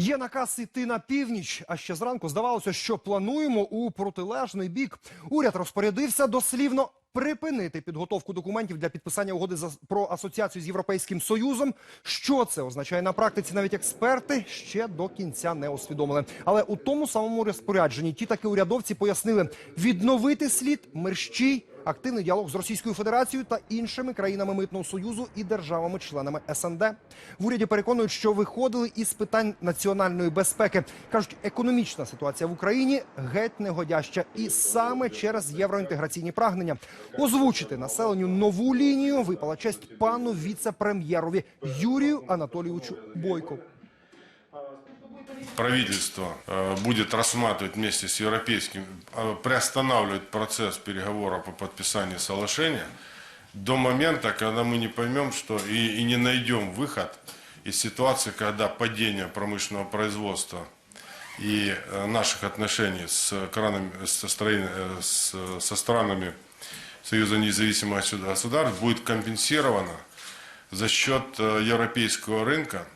Є наказ іти на північ. А ще зранку здавалося, що плануємо у протилежний бік. Уряд розпорядився дослівно припинити підготовку документів для підписання угоди за- про асоціацію з Європейським Союзом. Що це означає на практиці? Навіть експерти ще до кінця не усвідомили. Але у тому самому розпорядженні ті таки урядовці пояснили відновити слід мерщій. Активний діалог з Російською Федерацією та іншими країнами митного союзу і державами-членами СНД. В уряді переконують, що виходили із питань національної безпеки. кажуть, економічна ситуація в Україні геть негодяща, і саме через євроінтеграційні прагнення озвучити населенню нову лінію випала честь пану віце-прем'єрові Юрію Анатолійовичу Бойко. Правительство э, будет рассматривать вместе с европейским, э, приостанавливать процесс переговоров по подписанию соглашения до момента, когда мы не поймем, что и, и не найдем выход из ситуации, когда падение промышленного производства и э, наших отношений с, кранами, со, с- со странами Союза независимых государств будет компенсировано за счет европейского рынка